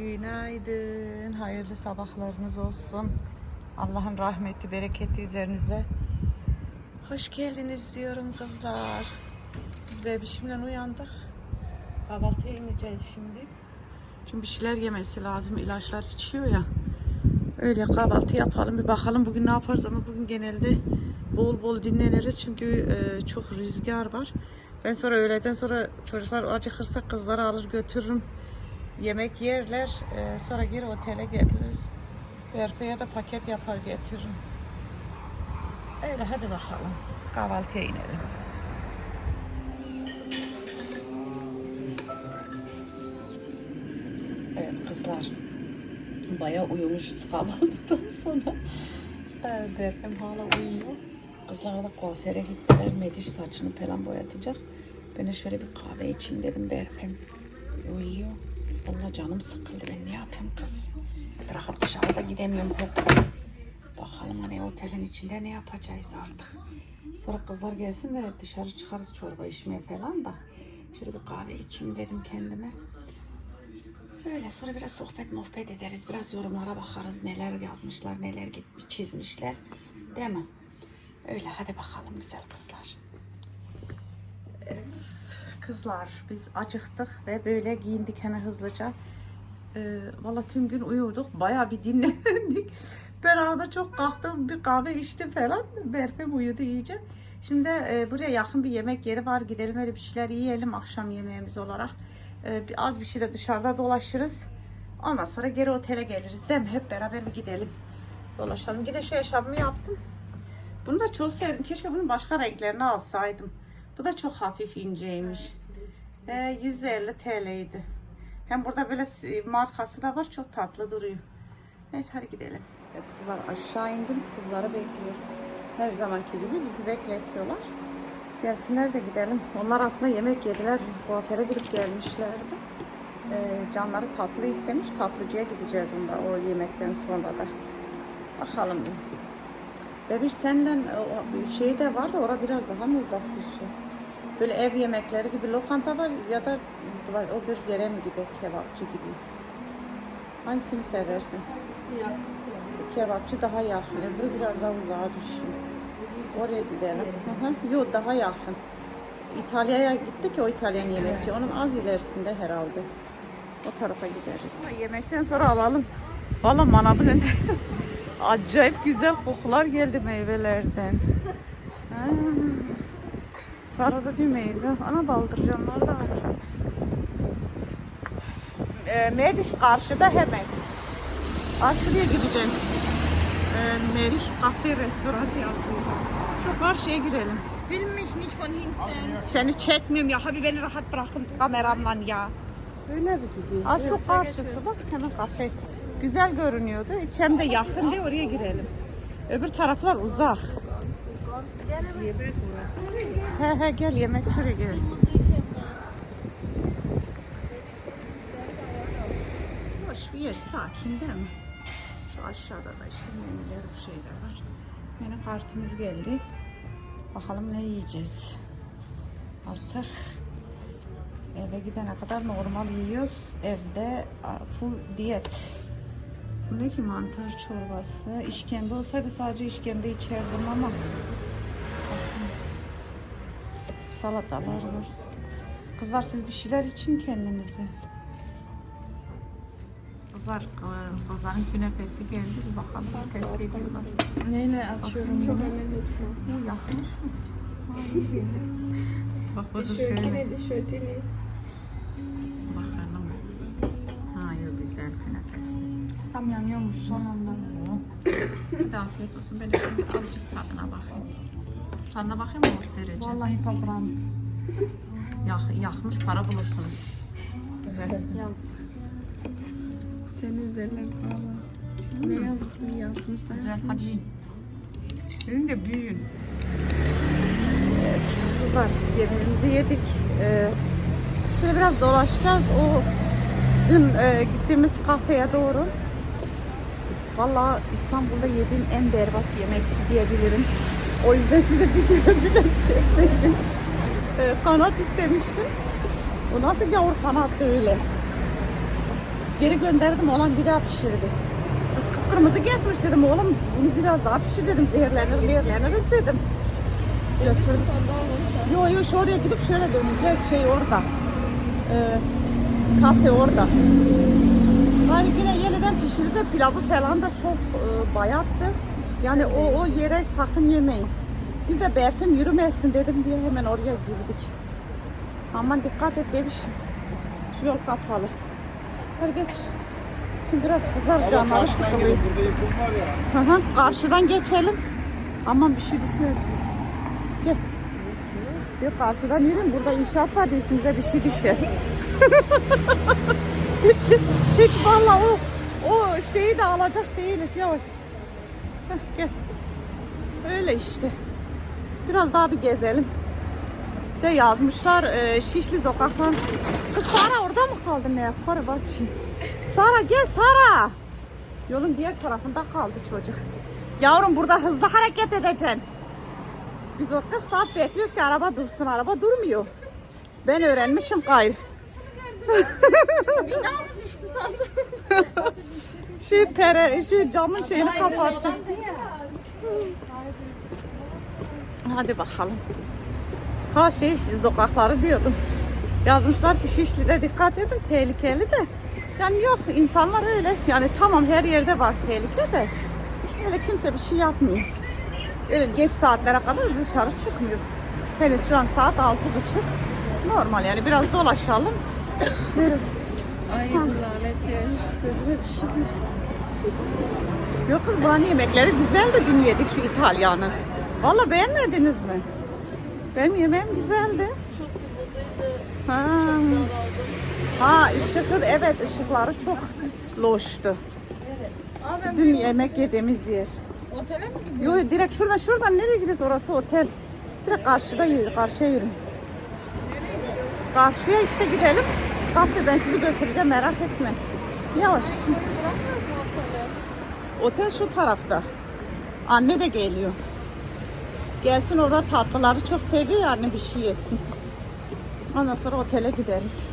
Günaydın. Hayırlı sabahlarınız olsun. Allah'ın rahmeti, bereketi üzerinize. Hoş geldiniz diyorum kızlar. Biz bebişimle uyandık. Kahvaltıya ineceğiz şimdi. Çünkü bir şeyler yemesi lazım. İlaçlar içiyor ya. Öyle kahvaltı yapalım bir bakalım bugün ne yaparız ama bugün genelde bol bol dinleniriz çünkü e, çok rüzgar var. Ben sonra öğleden sonra çocuklar acıkırsa kızları alır götürürüm. Yemek yerler. e, sonra geri otele getiririz. Berfe'ye de paket yapar getiririm. Öyle hadi bakalım. Kahvaltıya inelim. Evet kızlar. Bayağı uyumuşuz kahvaltıdan sonra. Berfem hala uyuyor. Kızlar da kuaföre gittiler. Mediş saçını falan boyatacak. Ben de şöyle bir kahve içeyim dedim Berfem. Uyuyor. Vallahi canım sıkıldı. Ben ne yapayım kız? Bırakıp dışarıda gidemiyorum. Çok. Bakalım hani otelin içinde ne yapacağız artık. Sonra kızlar gelsin de dışarı çıkarız çorba içmeye falan da. Şöyle bir kahve içeyim dedim kendime. Öyle sonra biraz sohbet muhabbet ederiz. Biraz yorumlara bakarız. Neler yazmışlar, neler gitmiş, çizmişler. Değil mi? Öyle hadi bakalım güzel kızlar. Evet kızlar biz acıktık ve böyle giyindik hemen hızlıca. Ee, Valla tüm gün uyuduk. Bayağı bir dinlendik. Ben arada çok kalktım bir kahve içtim falan. Berfem uyudu iyice. Şimdi e, buraya yakın bir yemek yeri var. Gidelim öyle bir şeyler yiyelim akşam yemeğimiz olarak. Ee, bir, az bir şey de dışarıda dolaşırız. Ondan sonra geri otele geliriz değil mi? Hep beraber bir gidelim. Dolaşalım. Gide şu eşarbımı yaptım. Bunu da çok sevdim. Keşke bunun başka renklerini alsaydım. Bu da çok hafif inceymiş. Ee, 150 TL'ydi. Hem burada böyle markası da var. Çok tatlı duruyor. Neyse hadi gidelim. Evet kızlar aşağı indim. Kızları bekliyoruz. Her zamanki gibi bizi bekletiyorlar. Gelsinler de gidelim. Onlar aslında yemek yediler. Kuaföre gidip gelmişlerdi. Ee, canları tatlı istemiş. Tatlıcıya gideceğiz onda o yemekten sonra da. Bakalım. Bebiş bir şey de var da orada biraz daha mı uzak düşüyor? Böyle ev yemekleri gibi lokanta var ya da o bir yere mi gidelim kebapçı gibi? Hangisini seversin? Kebapçı daha yakın. Öbürü biraz daha uzağa düşüyor. Oraya gidelim. Yok daha yakın. İtalya'ya gittik ya o İtalyan yemekçi. Onun az ilerisinde herhalde. O tarafa gideriz. Yemekten sonra alalım. Valla manavın önünde acayip güzel kokular geldi meyvelerden. Ha. Sarıda bir meyve. Ana baldırcanlar da var. E, Mediş karşıda hemen. Karşıya gideceğiz. E, Merih Kafe Restoran yazıyor. Şu karşıya girelim. Film mich nicht von hinten. Seni çekmiyorum ya. Hadi beni rahat bırakın kameramla ya. Öyle mi gidiyor? Aa, şu karşısı bak hemen kafe. Güzel görünüyordu. İçem de yakın diye oraya girelim. Öbür taraflar uzak. Yemek burası. He he gel yemek şuraya gel. Hoş bir yer sakin değil mi? Şu aşağıda da işte menüler bir şeyler var. Menü kartımız geldi. Bakalım ne yiyeceğiz. Artık eve gidene kadar normal yiyoruz. Evde full diyet. Bu ne ki mantar çorbası. İşkembe olsaydı sadece işkembe içerdim ama. Salatalar var. Kızlar siz bir şeyler için kendinize. Kızlar, e, kızların künefesi geldi. Bir bakalım test ediyorlar. Neyle açıyorum bunu? Bu yakmış mı? Bak bu da şöyle. tişörtini. Bakalım. Ha yok güzel künefesi. Tam yanıyormuş son anda. Hadi afiyet olsun. Ben de şimdi azıcık tadına bakayım. Tadına bakayım mı derece? Vallahi verbrannt. Yak, yakmış para bulursunuz. Güzel. Yaz. Seni üzerler sağlam. Ne yazık mı yazmışsa Güzel hadi yiyin. De büyüyün. Evet kızlar yemeğimizi yedik. Ee, şöyle biraz dolaşacağız. O dün e, gittiğimiz kafeye doğru. Vallahi İstanbul'da yediğim en berbat yemek diyebilirim. O yüzden size video bile çekmedim. Ee, kanat istemiştim. O nasıl gavur kanattı öyle. geri gönderdim oğlan bir daha pişirdi. Kız kıpkırmızı gelmiş dedim oğlum bunu biraz daha pişir dedim zehirlenir zehirleniriz dedim. Götürdüm. Yo yo şu oraya gidip şöyle döneceğiz şey orada. Ee, kafe orada. Hani yine yeniden pişirdi pilavı falan da çok e, bayattı. Yani o, o yere sakın yemeyin. Biz de Berfin yürümesin dedim diye hemen oraya girdik. Aman dikkat et bebişim. Şu yol kapalı. Hadi geç. Şimdi biraz kızlar canları sıkılıyor. Burada yıkım var ya. Hı hı, Karşıdan geçelim. Aman bir şey düşmesin. Gel. Yok karşıdan yürüyün. Burada inşaat var da üstümüze bir şey düşer. hiç, hiç valla o, o şeyi de alacak değiliz. Yavaş. Heh, gel. Öyle işte. Biraz daha bir gezelim. De yazmışlar e, Şişli sokaktan. Kız Sara orada mı kaldı ne yapar bak şimdi. Sara gel Sara. Yolun diğer tarafında kaldı çocuk. Yavrum burada hızlı hareket edeceksin. Biz o 40 saat bekliyoruz ki araba dursun. Araba durmuyor. Ben öğrenmişim gayrı. şey pere, şey camın şeyini kapattı. Hadi bakalım. Ha şey sokakları diyordum. Yazmışlar ki Şişli'de dikkat edin tehlikeli de. Yani yok insanlar öyle. Yani tamam her yerde var tehlike de. Öyle kimse bir şey yapmıyor. Öyle geç saatlere kadar dışarı çıkmıyoruz. Henüz şu an saat altı buçuk. Normal yani biraz dolaşalım. Ay bu lanet ya. gözüme bir şey. Yok kız buranın yemekleri güzel de dün yedik şu İtalyanı. Valla beğenmediniz mi? Benim yemeğim güzeldi. Çok kırmızıydı. Ha. Ha ışıkı evet ışıkları çok loştu. Aa ben Dün yemek yediğimiz yer. otele mi gidiyorum? Yo direkt şuradan şuradan nereye gidiyoruz orası otel. Direkt karşıda yürü karşıya yürü. Karşıya işte gidelim. Kafe ben sizi götüreceğim merak etme. Yavaş. Otel şu tarafta. Anne de geliyor. Gelsin orada tatlıları çok seviyor ya anne bir şey yesin. Ondan sonra otele gideriz.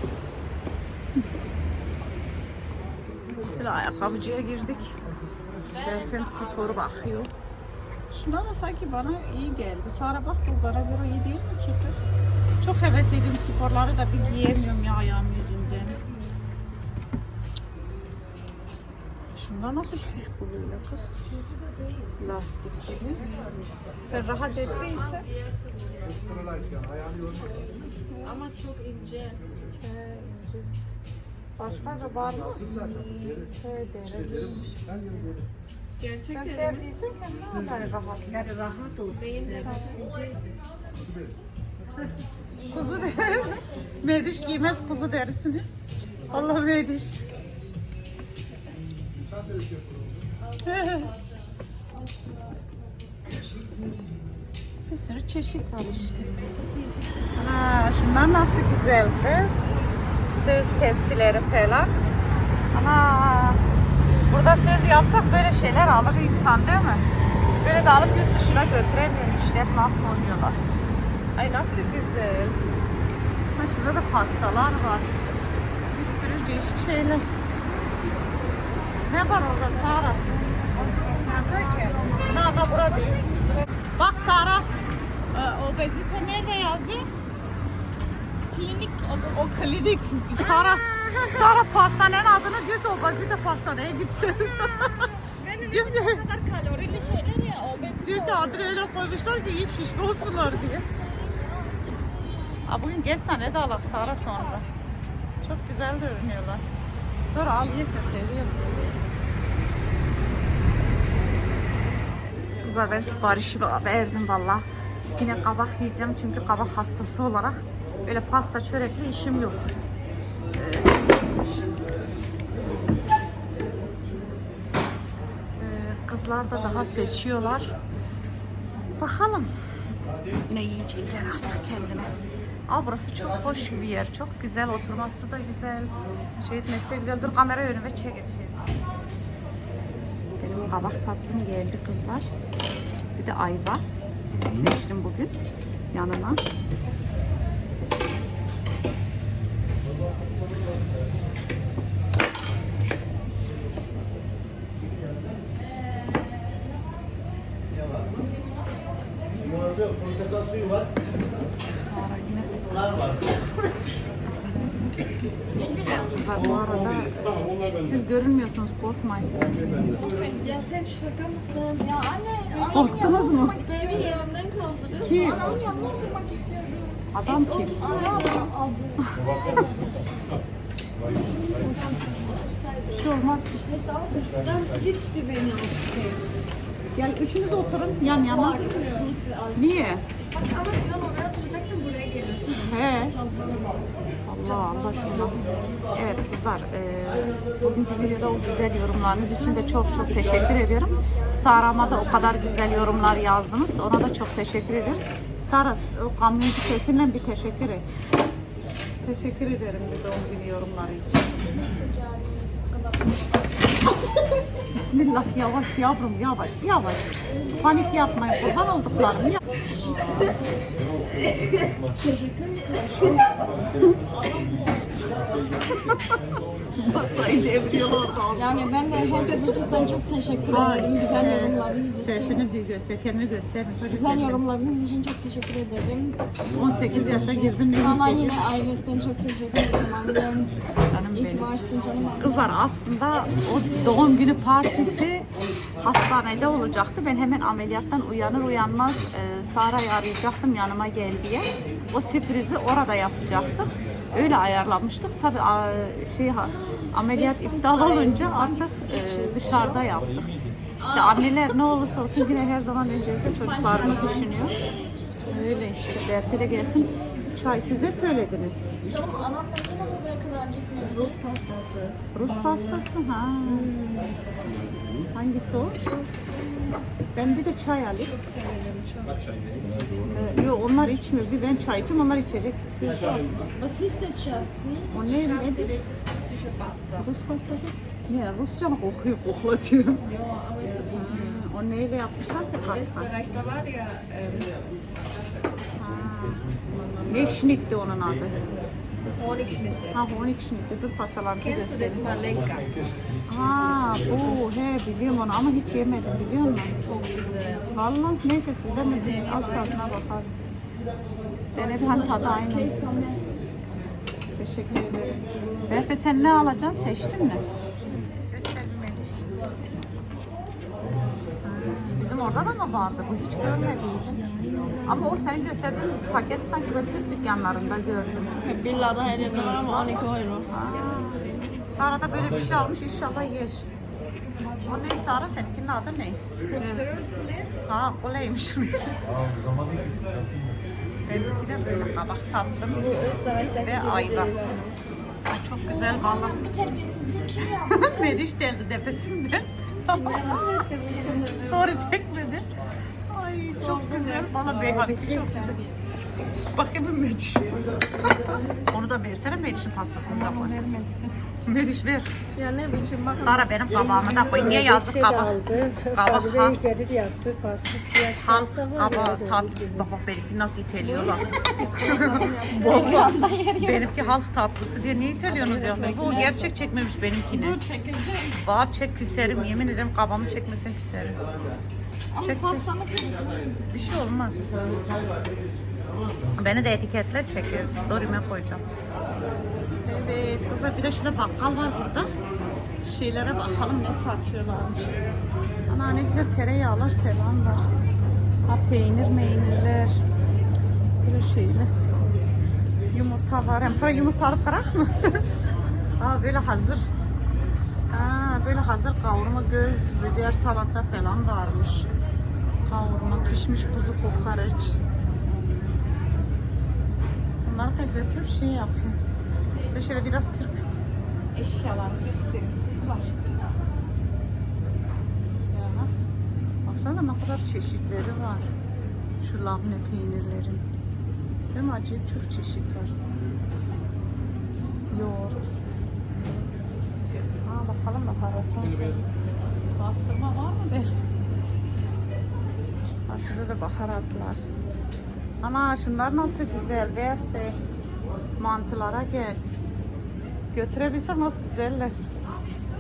Böyle ayakkabıcıya girdik. Berfem sporu bakıyor. Şunlar da sanki bana iyi geldi. Sara bak bu bana göre iyi değil mi ki kız? Çok hevesliydim sporları da bir giyemiyorum ya ayağım yüzünden. Şunlar nasıl şiş bu böyle kız? Lastik gibi. Sen rahat ettiyse. Ama çok ince. Başka da var mı? He, dere. Gerçek Sen sevdiysen kendine kadar rahat. Yani rahat olsun. Kuzu deri. Mediş giymez kuzu derisini. Allah Mediş. Bir sürü çeşit var işte. Ana şunlar nasıl güzel kız. Söz tepsileri falan. Ana burada söz yapsak böyle şeyler alır insan değil mi? Böyle de alıp yurt dışına götüremiyor işte mahvoluyorlar. Ay nasıl güzel. Ha şurada da pastalar var. Bir sürü değişik şeyler. Ne var orada Sara? Na na bura değil. Bak Sara. e, obezite nerede yazıyor? Klinik O klinik. Sara Sara pastanenin adını diyor ki obezite pastaneye gideceğiz. Ki, ne kadar kalorili şeyler ya. Obezite diyor ki adını öyle koymuşlar ki yiyip şişme olsunlar diye. Aa, bugün geçsene de alak Sara sonra. Çok güzel görünüyorlar. Sonra al ye sen seviyorum. Kızlar ben siparişi verdim valla. Yine kabak yiyeceğim çünkü kabak hastası olarak böyle pasta çörekli işim yok. Kızlar da daha seçiyorlar. Bakalım ne yiyecekler artık kendine. Aa burası çok hoş bir yer. Çok güzel. Oturması da güzel. Şey etmesi de güzel. Dur kamera önüme çek geçeyim. Benim kabak tatlım geldi kızlar. Bir de ayva. Seçtim bugün. Yanına. Orada portakal suyu var. Bunlar var. Bu arada. Siz görünmüyorsunuz korkmayın. Ya sen şaka mısın? Ya anne, anne Korktunuz mu? Benim yanımdan kaldırıyorsun. Kim? Anamın yanına oturmak istiyorum. Adam e, kim? Abla. Hiç şey olmaz. Mesela sit beni alsın. Gel üçünüz oturun yan yana. Niye? Ama sen oraya oturacaksın buraya geliyorsun. He. Allah Allah aşkına. Evet kızlar, e, bugünkü videoda o güzel yorumlarınız için de çok çok teşekkür ediyorum. Sara'ma da o kadar güzel yorumlar yazdınız. Ona da çok teşekkür ediyoruz. Sara, o kamyoncu sesinle bir teşekkür et. Teşekkür ederim bir doğum günü yorumları için. Bismillah yavaş yavrum yavaş yavaş. Panik yapmayın kurban olduklarım. Ya. Masayı çeviriyorlar da. Yani ben de herkese cidden çok teşekkür Ay, ederim. Güzel evet. yorumlarınız için. Sesini bir göster, kendini göster. Mesela Güzel sesini. yorumlarınız için çok teşekkür ederim. 18 yaşa girdin Sana hissettin? yine ayrıca çok teşekkür ederim annem. Canım İyi benim. varsın canım annem. Kızlar aslında o doğum günü partisi hastanede olacaktı. Ben hemen ameliyattan uyanır uyanmaz e, Sara'yı arayacaktım yanıma gel diye. O sürprizi orada yapacaktık. Öyle ayarlamıştık. Tabii a, şey ha- ameliyat iptal olunca artık e, dışarıda yaptık. İşte anneler ne olursa olsun yine her zaman öncelikle çocuklarını düşünüyor. Öyle işte Berfe de gelsin. Çay siz de söylediniz. Canım neden buraya kadar gitmedi? Rus pastası. Rus pastası ha. Hangisi o? Ben bir de çay alayım. Çok severim çok. Ee, yok onlar içmiyor. Bir ben çay içeyim onlar içecek. Siz Was ist das, Schatzi? o ne nedir? Das ist russische Pasta. Rus pastası. Ne Rusça mı kokuyor koklatıyor? Ja, aber ist so o neyle yapmışlar ki pasta? Österreich'ta var ya Ne şnitti onun adı? Honigschnitte. Ha honik şnitti. Dur pastalarımızı Kennst du das göstereyim. Malenka? Ha bu he biliyorum onu ama hiç yemedim biliyor musun? Çok güzel. Vallahi neyse sizden de bir alt tadına bakalım. Dene bir hani tadı aynı. Teşekkür ederim. Berfe sen ne alacaksın? Seçtin mi? Bizim orada da mı vardı? Bu hiç görmediydim. Ama o sen gösterdiğin paketi sanki böyle Türk dükkanlarında gördüm. Billa'da her yerde var ama 12 euro. Sara da böyle bir şey almış inşallah yer. O ne Sara seninkinin adı ne? Ha koleymiş. Benimki de böyle kabak tatlım ve ayva. Ay, çok güzel valla. Bir terbiyesizliği kim yaptı? Meriç geldi tepesinden. Story çekmedi. Ay çok güzel. Valla Beyhan çok güzel. Bakayım bir Meriç. Onu da versene Meriç'in pastasını koy. Vermesin. Meriç ver. Ya ne biçim bak. Sara benim kabağımı da koy. Niye yazdık kabak? Kabak ha. Gelir yaptı pasta. Siyah pasta var öyle tatlısı. Bak bak benimki nasıl iteliyor bak. Yandan yer yer. Benimki halk tatlısı diye niye iteliyorsunuz ya? Bu gerçek çekmemiş benimkini. Dur çekeceğim. Bağır çek küserim. Yemin ederim kabağımı çekmesin küserim. Ama Çek, çek. Bir şey olmaz. Beni de etiketle çekiyor. Story'me koyacağım. Evet kızlar bir de şurada bakkal var burada. Şeylere bakalım ne satıyorlarmış. Ana ne güzel tereyağlar falan var. Ha peynir meynirler. Böyle şeyle. Yumurta var. Hem para yumurta alıp kırak mı? Aa böyle hazır. Aa, böyle hazır kavurma göz, biber salata falan varmış. Kavurma, pişmiş kuzu kokoreç. Bunları da götürüp şey yapayım. Size şöyle biraz Türk eşyalarını göstereyim kızlar. Baksana ne kadar çeşitleri var. Şu labne peynirlerin. Değil mi? Acayip çok çeşit var. Yoğurt. Aa, bakalım baharatlar. Bastırma var mı be? Ha, şurada da baharatlar. Ana şunlar nasıl güzel. Ver be. Mantılara gel. Götürebilsem nasıl güzeller.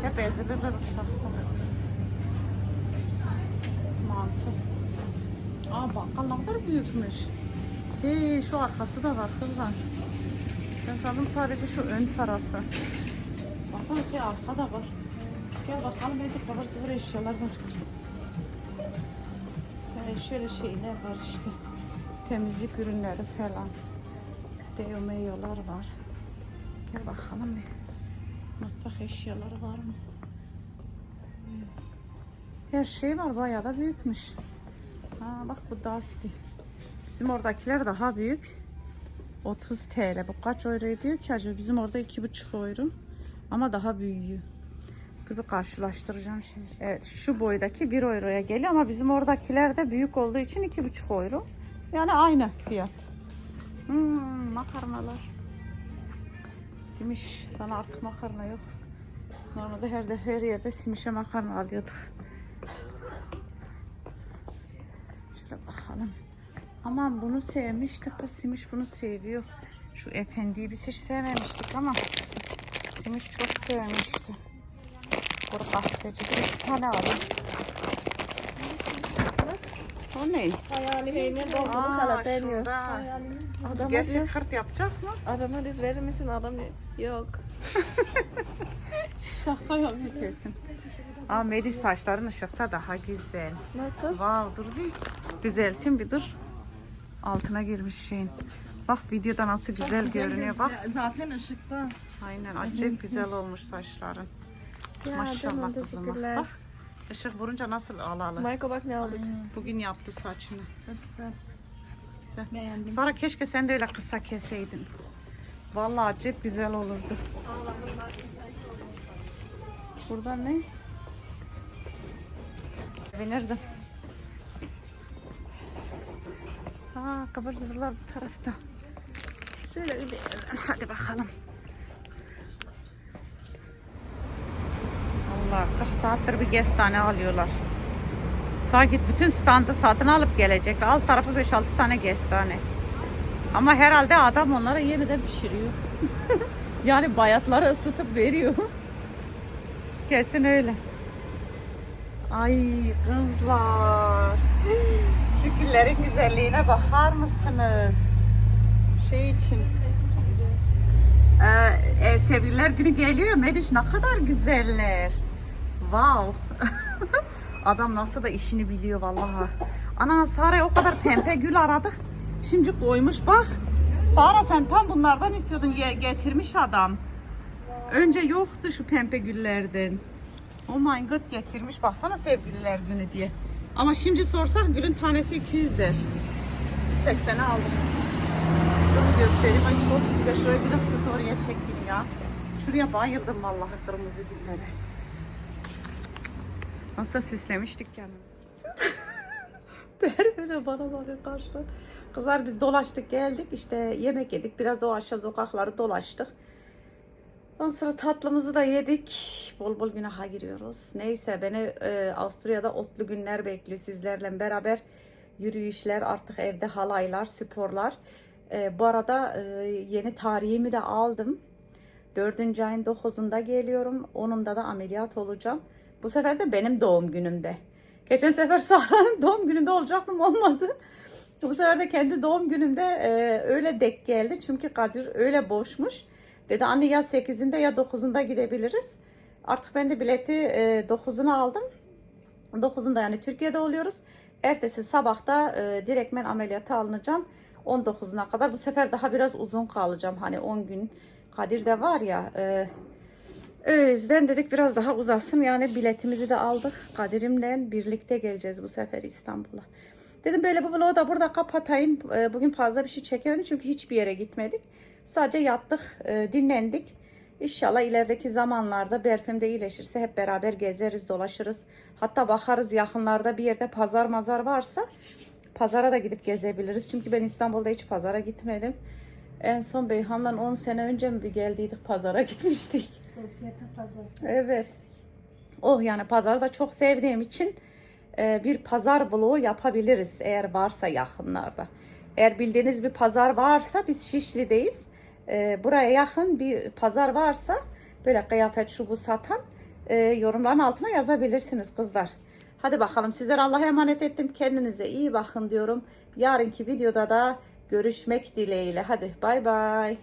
Hep ezilirler uçakta. Mantı. Aa bakkal ne kadar büyükmüş. Hey şu arkası da var kızlar. Ben sandım sadece şu ön tarafı. Baksana ki arkada var. Gel bakalım belki kıvır zıvır eşyalar vardır. Ee, şöyle şeyler var işte. Temizlik ürünleri falan. Deomeyolar var. Gel bakalım bir. Mutfak eşyaları var mı? Her şey var bayağı da büyükmüş. Ha bak bu Dusty. Bizim oradakiler daha büyük. 30 TL. Bu kaç euro ediyor ki acaba? Bizim orada 2,5 euro. Ama daha büyüğü. Dur bir karşılaştıracağım şimdi. Evet şu boydaki 1 euroya geliyor ama bizim oradakiler de büyük olduğu için 2,5 euro. Yani aynı fiyat. Hmm, makarnalar. Simiş. Sana artık makarna yok. Normalde her, de, her yerde simişe makarna alıyorduk. Şöyle bakalım. Aman bunu sevmiştik. Kız Simiş bunu seviyor. Şu efendiyi biz hiç sevmemiştik ama Simiş çok sevmişti. Kuru kahveci. Bir tane alayım. O ne? Hayali peynir dolgulu jalapeno. şurada. Adama Gerçek hırt yapacak mı? adama diz verir misin? Adam yok. Şaka yapıyor kesin. Aa Melih saçların ışıkta daha güzel. Nasıl? Wow dur bir düzeltin bir dur. Altına girmiş şeyin. Bak videoda nasıl güzel, görünüyor bak. Zaten ışıkta. Aynen acayip güzel olmuş saçların. Ya Maşallah canım kızıma. teşekkürler. Bak ışık vurunca nasıl alalı. Michael bak ne aldık. Bugün yaptı saçını. Çok güzel. Güzel. Beğendim. Sonra keşke sen de öyle kısa keseydin. Vallahi acayip güzel olurdu. Burada ne? Binirdim. Aa, kabır zıvırlar bu tarafta. Şöyle bir hadi bakalım. 40 saattir bir kestane alıyorlar. Sanki bütün standı satın alıp gelecekler. Alt tarafı 5-6 tane kestane. Ama herhalde adam onlara yeniden pişiriyor. yani bayatları ısıtıp veriyor. Kesin öyle. Ay kızlar. Şu güllerin güzelliğine bakar mısınız? Şey için. Ee, ev sevgililer günü geliyor. Meriç ne kadar güzeller. Wow. Adam nasıl da işini biliyor vallahi. Ana Sara o kadar pembe gül aradık. Şimdi koymuş bak. Sara sen tam bunlardan istiyordun getirmiş adam. Önce yoktu şu pembe güllerden. Oh my god getirmiş. Baksana sevgililer günü diye. Ama şimdi sorsak gülün tanesi 200 der. Biz 80'e aldık. Dur göstereyim. Ay çok güzel. Şuraya biraz story'e çekeyim ya. Şuraya bayıldım vallahi kırmızı güllere. Nasıl süslemiştik kendimizi. Böyle bana bakıyor karşıdan. Kızlar biz dolaştık geldik işte yemek yedik biraz da o aşağı sokakları dolaştık. Ondan sonra tatlımızı da yedik. Bol bol günaha giriyoruz. Neyse beni e, Avusturya'da otlu günler bekliyor sizlerle beraber. Yürüyüşler, artık evde halaylar, sporlar. E, bu arada e, yeni tarihimi de aldım. Dördüncü ayın 9'unda geliyorum. Onunda da ameliyat olacağım. Bu sefer de benim doğum günümde. Geçen sefer Sahra'nın doğum gününde olacaktım olmadı. Bu sefer de kendi doğum günümde e, öyle dek geldi. Çünkü Kadir öyle boşmuş. Dedi anne ya 8'inde ya 9'unda gidebiliriz. Artık ben de bileti e, 9'una aldım. 9'unda yani Türkiye'de oluyoruz. Ertesi sabahta e, direktmen ameliyata alınacağım. 19'una kadar. Bu sefer daha biraz uzun kalacağım. Hani 10 gün Kadir de var ya. E, o yüzden dedik biraz daha uzasın. Yani biletimizi de aldık. Kadir'imle birlikte geleceğiz bu sefer İstanbul'a. Dedim böyle bu vlogu da burada kapatayım. Ee, Bugün fazla bir şey çekemedim çünkü hiçbir yere gitmedik. Sadece yattık, e, dinlendik. İnşallah ilerideki zamanlarda Berfem de iyileşirse hep beraber gezeriz, dolaşırız. Hatta bakarız yakınlarda bir yerde pazar mazar varsa pazara da gidip gezebiliriz. Çünkü ben İstanbul'da hiç pazara gitmedim. En son Beyhan'dan 10 sene önce mi bir geldiydik pazara gitmiştik. Sosyete pazarı. Evet. Oh yani pazarı da çok sevdiğim için e, bir pazar vlogu yapabiliriz eğer varsa yakınlarda. Eğer bildiğiniz bir pazar varsa biz Şişli'deyiz. E, buraya yakın bir pazar varsa böyle kıyafet şu bu satan e, yorumların altına yazabilirsiniz kızlar. Hadi bakalım sizler Allah'a emanet ettim. Kendinize iyi bakın diyorum. Yarınki videoda da görüşmek dileğiyle. Hadi bay bay.